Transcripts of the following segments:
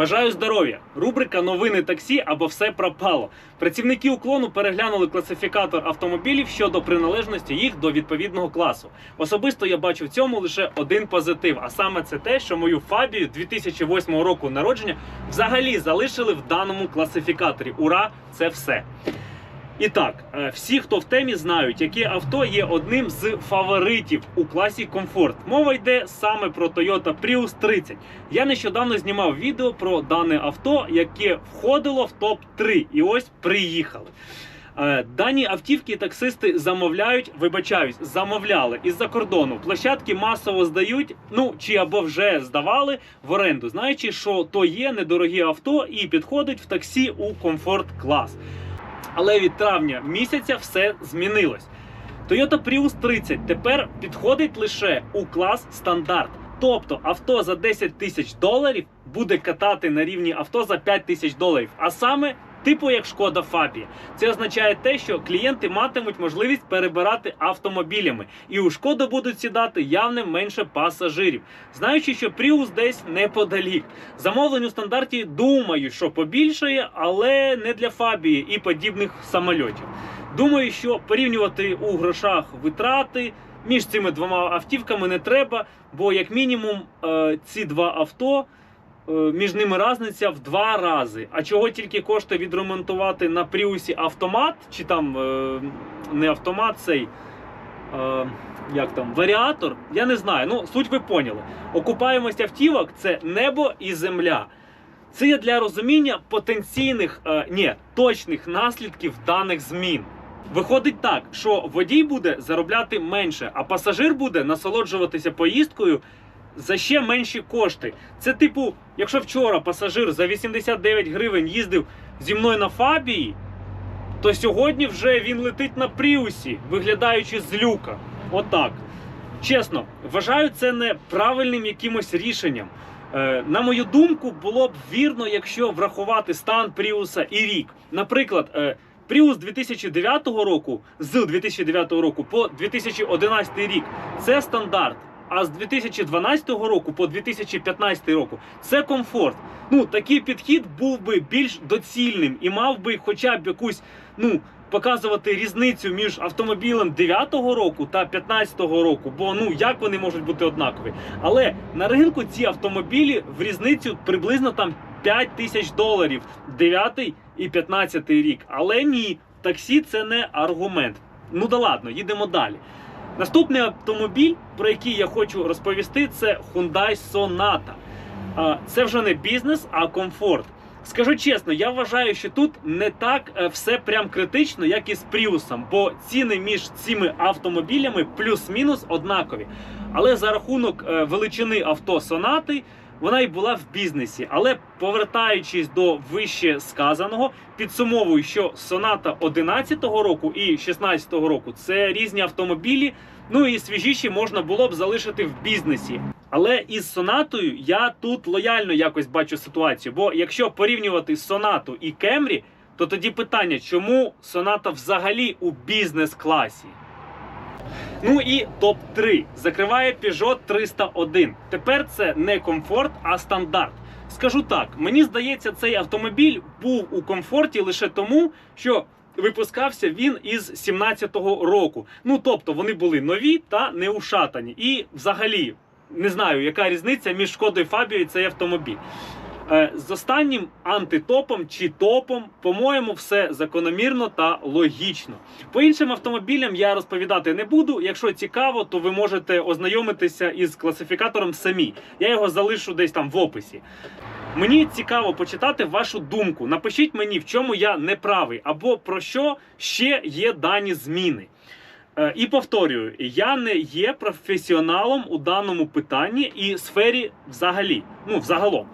Бажаю здоров'я! Рубрика Новини таксі або все пропало. Працівники уклону переглянули класифікатор автомобілів щодо приналежності їх до відповідного класу. Особисто я бачу в цьому лише один позитив, а саме це те, що мою фабію 2008 року народження взагалі залишили в даному класифікаторі. Ура! Це все. І так, е, всі, хто в темі, знають, яке авто є одним з фаворитів у класі комфорт. Мова йде саме про Toyota Prius 30. Я нещодавно знімав відео про дане авто, яке входило в топ 3 І ось приїхали. Е, Дані автівки таксисти замовляють, вибачаюсь, замовляли із-за кордону. Площадки масово здають, ну чи або вже здавали в оренду, знаючи, що то є недорогі авто і підходить в таксі у комфорт клас. Але від травня місяця все змінилось. Toyota Prius 30 тепер підходить лише у клас стандарт. Тобто авто за 10 тисяч доларів буде катати на рівні авто за 5 тисяч доларів. А саме, типу як шкода Фабія. Це означає те, що клієнти матимуть можливість перебирати автомобілями, і у шкоду будуть сідати явно менше пасажирів. Знаючи, що Prius десь неподалік. Замовлень у стандарті думаю, що побільшає, але не для Фабії і подібних самольотів. Думаю, що порівнювати у грошах витрати між цими двома автівками не треба, бо як мінімум е, ці два авто. Е, Між ними різниця в два рази. А чого тільки коштує відремонтувати на Пріусі автомат, чи там е, не автомат цей, е, як там, варіатор, я не знаю. Ну, суть ви поняли. Окупаємость автівок це небо і земля. Це є для розуміння потенційних, е, ні, точних наслідків даних змін. Виходить так, що водій буде заробляти менше, а пасажир буде насолоджуватися поїздкою за ще менші кошти. Це типу, якщо вчора пасажир за 89 гривень їздив зі мною на Фабії, то сьогодні вже він летить на Пріусі, виглядаючи з люка. Отак. Чесно, вважаю це неправильним якимось рішенням. Е, на мою думку, було б вірно, якщо врахувати стан Пріуса і рік. Наприклад, е, Prius 2009 року з 2009 року по 2011 рік це стандарт. А з 2012 року по 2015 року це комфорт. Ну такий підхід був би більш доцільним і мав би хоча б якусь ну показувати різницю між автомобілем 9-го року та 15-го року. Бо ну як вони можуть бути однакові? Але на ринку ці автомобілі в різницю приблизно там 5 тисяч доларів 9 і 15 рік. Але ні, таксі це не аргумент. Ну да ладно, їдемо далі. Наступний автомобіль, про який я хочу розповісти, це Hyundai Sonata. Це вже не бізнес, а комфорт. Скажу чесно, я вважаю, що тут не так е, все прям критично, як і з Пріусом, бо ціни між цими автомобілями плюс-мінус однакові. Але за рахунок е, величини авто Сонати вона й була в бізнесі. Але повертаючись до вище сказаного, підсумовую, що Соната 11-го року і 16-го року це різні автомобілі. Ну і свіжіші можна було б залишити в бізнесі. Але із сонатою я тут лояльно якось бачу ситуацію. Бо якщо порівнювати сонату і Кемрі, то тоді питання, чому соната взагалі у бізнес-класі? Ну і топ 3 закриває Peugeot 301. Тепер це не комфорт, а стандарт. Скажу так, мені здається, цей автомобіль був у комфорті лише тому, що випускався він із 17-го року. Ну тобто вони були нові та не ушатані. І взагалі не знаю, яка різниця між шкодою Фабією і цей автомобіль. Е, З останнім антитопом чи топом, по-моєму, все закономірно та логічно. По іншим автомобілям я розповідати не буду. Якщо цікаво, то ви можете ознайомитися із класифікатором самі. Я його залишу десь там в описі. Мені цікаво почитати вашу думку. Напишіть мені, в чому я не правий, або про що ще є дані зміни. Е, І повторюю, я не є професіоналом у даному питанні і сфері взагалі. Ну, взагалом.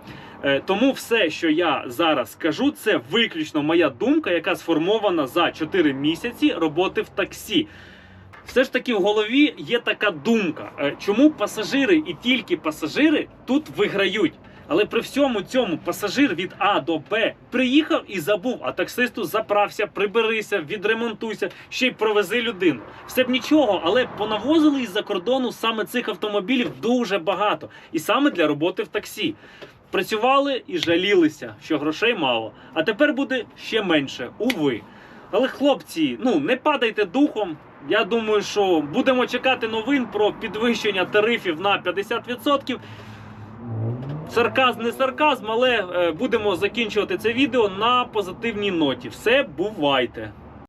Е, Тому все, що я зараз скажу, це виключно моя думка, яка сформована за 4 місяці роботи в таксі. Все ж таки в голові є така думка, е, чому пасажири і тільки пасажири тут виграють. Але при всьому цьому пасажир від А до Б приїхав і забув, а таксисту заправся, приберися, відремонтуйся, ще й провези людину. Все б нічого, але понавозили із-за кордону саме цих автомобілів дуже багато, і саме для роботи в таксі. Працювали і жалілися, що грошей мало. А тепер буде ще менше, уви. Але хлопці, ну не падайте духом. Я думаю, що будемо чекати новин про підвищення тарифів на 50%. Сарказм не сарказм, але е, будемо закінчувати це відео на позитивній ноті. Все, бувайте!